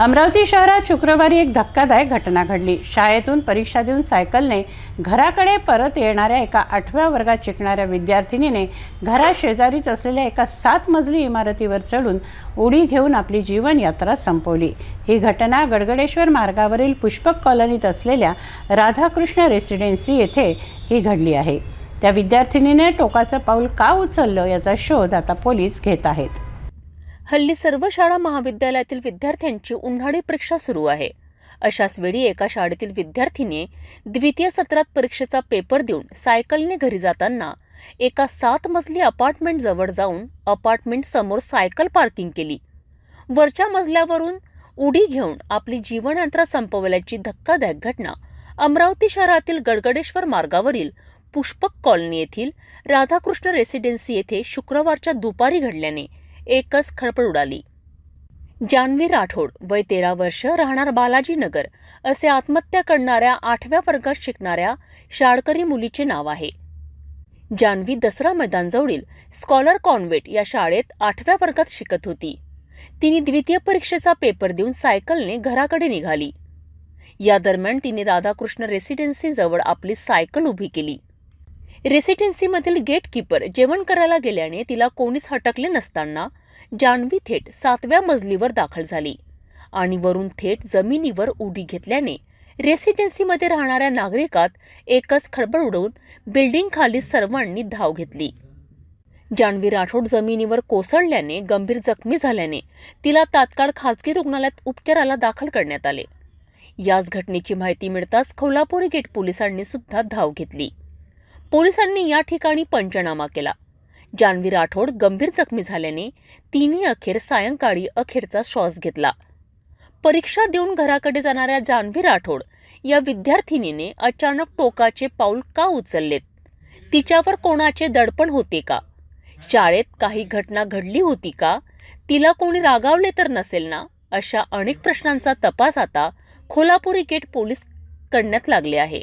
अमरावती शहरात शुक्रवारी एक धक्कादायक घटना घडली. शाळेतून परीक्षा देऊन सायकलने घराकडे परत येणाऱ्या एका आठव्या वर्गात शिकणाऱ्या विद्यार्थिनीने घरा शेजारीच असलेल्या एका सात मजली इमारतीवर चढून उडी घेऊन आपली जीवनयात्रा संपवली. ही घटना गडगडेश्वर मार्गावरील पुष्पक कॉलनीत असलेल्या राधाकृष्ण रेसिडेन्सी येथे ही घडली आहे. त्या विद्यार्थिनीने टोकाचं पाऊल का उचललं याचा शोध आता पोलीस घेत आहेत. हल्ली सर्व शाळा महाविद्यालयातील विद्यार्थ्यांची उन्हाळी परीक्षा सुरू आहे. अशाच वेळी एका शाळेतील विद्यार्थीने द्वितीय सत्रात परीक्षेचा पेपर देऊन सायकलने घरी जाताना एका सात मजली अपार्टमेंट जवळ जाऊन अपार्टमेंट समोर सायकल पार्किंग केली. वरच्या मजल्यावरून उडी घेऊन आपली जीवनयात्रा संपवल्याची धक्कादायक घटना अमरावती शहरातील गडगडेश्वर मार्गावरील पुष्पक कॉलनी येथील राधाकृष्ण रेसिडेन्सी येथे शुक्रवारच्या दुपारी घडल्याने एकच खळबळ उडाली. जानवी राठोड वय तेरा वर्ष राहणार बालाजीनगर असे आत्महत्या करणाऱ्या आठव्या वर्गात शिकणाऱ्या शाळकरी मुलीचे नाव आहे. जानवी दसरा मैदानजवळील स्कॉलर कॉन्व्हेट या शाळेत आठव्या वर्गात शिकत होती. तिने द्वितीय परीक्षेचा पेपर देऊन सायकलने घराकडे निघाली. या दरम्यान तिने राधाकृष्ण रेसिडेन्सीजवळ आपली सायकल उभी केली. रेसिडेन्सीमधील गेटकीपर जेवण करायला गेल्याने तिला कोणीच हटकले नसताना जान्हवी थेट सातव्या मजलीवर दाखल झाली आणि वरून थेट जमिनीवर उडी घेतल्याने रेसिडेन्सीमध्ये राहणाऱ्या नागरिकात एकच खळबळ उडवून बिल्डिंग खाली सर्वांनी धाव घेतली. जान्हवी राठोड जमिनीवर कोसळल्याने गंभीर जखमी झाल्याने तिला तात्काळ खासगी रुग्णालयात उपचाराला दाखल करण्यात आले. याच घटनेची माहिती मिळताच खोलापुरी गेट पोलिसांनी सुद्धा धाव घेतली. पोलिसांनी या ठिकाणी पंचनामा केला. जानवी राठोड गंभीर जखमी झाल्याने तिने अखेर सायंकाळी अखेरचा श्वास घेतला. परीक्षा देऊन घराकडे जाणाऱ्या जानवी राठोड या विद्यार्थिनीने अचानक टोकाचे पाऊल का उचललेत? तिच्यावर कोणाचे दडपण होते का? शाळेत काही घटना घडली होती का? तिला कोणी रागावले तर नसेल ना? अशा अनेक प्रश्नांचा तपास आता खोलापुरी गेट पोलीस करण्यात लागले आहे.